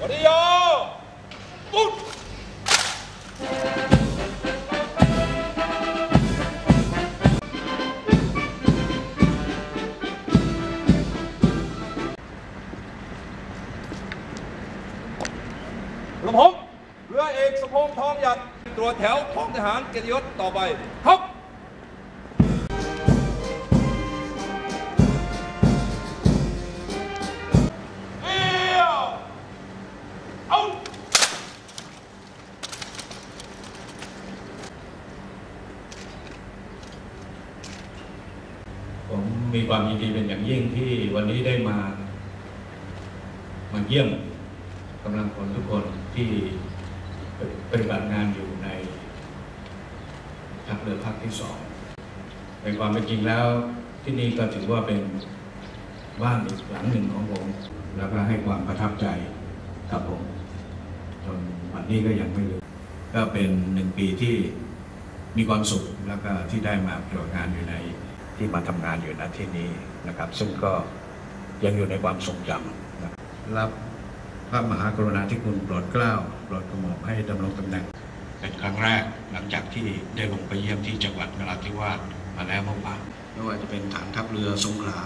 วันิโยปุ๊บกระผมเรือเอกสมพงษ์ทองหยัดตรวจแถวของทหารเกียรติยศต่อไปครับ ผมมีความยินดีเป็นอย่างยิ่งที่วันนี้ได้มา มาเยี่ยมกำลังพลทุกคนที่ปฏิบัติงานอยู่ในทัพเรือภาคที่สองในความเป็นจริงแล้วที่นี่ก็ถือว่าเป็นบ้านอีกหลังหนึ่งของผม แล้วก็ให้ความประทับใจกับผมจนวันนี้ก็ยังไม่ลืมก็เป็นหนึ่งปีที่มีความสุขแล้วก็ที่ได้มาปฏิบัติงานอยู่ใน ที่มาทำงานอยู่ณที่นี้นะครับ ซึ่งก็ยังอยู่ในความทรงจำนะรับพระมหากรุณาธิคุณโปรดเกล้าโปรดกระหม่อมให้ดำรงตำแหน่ง เป็นครั้งแรกหลังจากที่ได้ลงไปเยี่ยมที่จังหวัดนราธิวาสมาแล้วเมื่อวานไม่ว่าจะเป็นฐานทัพเรือสงขลา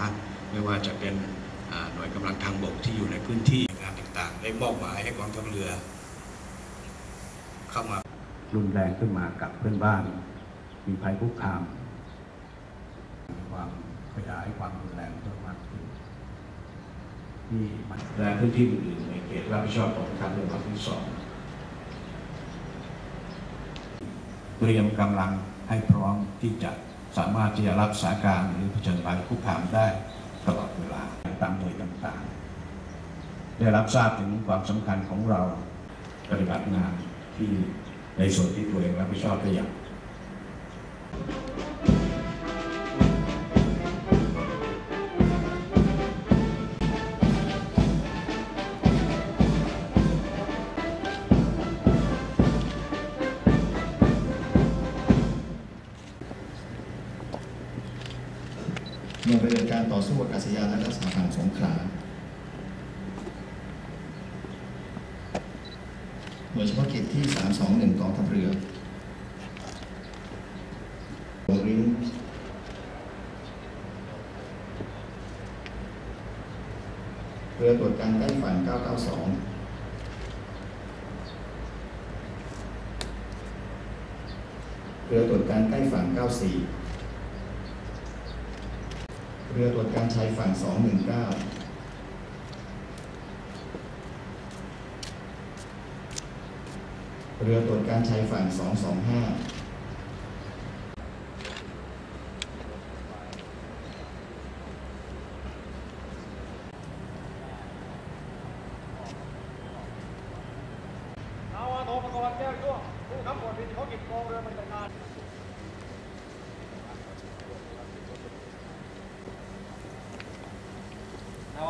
ไม่ว่าจะเป็นหน่วยกำลังทางบกที่อยู่ในพื้นที่งานต่างๆ ได้มอบหมายให้กองทัพเรือ เข้ามารุนแรงขึ้นมากับเพื่อนบ้าน มีภัยคุกคาม ขยายความรุนแรงเพิ่มมากขึ้นที่มันและพื้นที่อื่นๆในเขตรับผิดชอบของการเมืองภาคที่สองเตรียมกำลังให้พร้อมที่จะสามารถที่จะรับสถานการณ์หรือเผชิญภัยคุกคามได้ตลอดเวลาตามหน่วยต่างๆ ได้รับทราบถึงความสำคัญของเราปฏิบัติงานที่ในส่วนที่ตัวเองรับผิดชอบได้อย่าง หน่วยปฏิบัติการต่อสู้อากาศยานและรักษาฝั่งสงขลาหน่วยเฉพาะกิจที่ 321กองทัพเรือหัวริ้นเรือตรวจการใกล้ฝั่ง992เรือตรวจการใกล้ฝั่ง 94 เรือตรวจการชายฝั่ง 219เรือตรวจการชายฝั่ง 225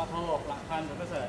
อโทกหลักพันหรือประเสริฐ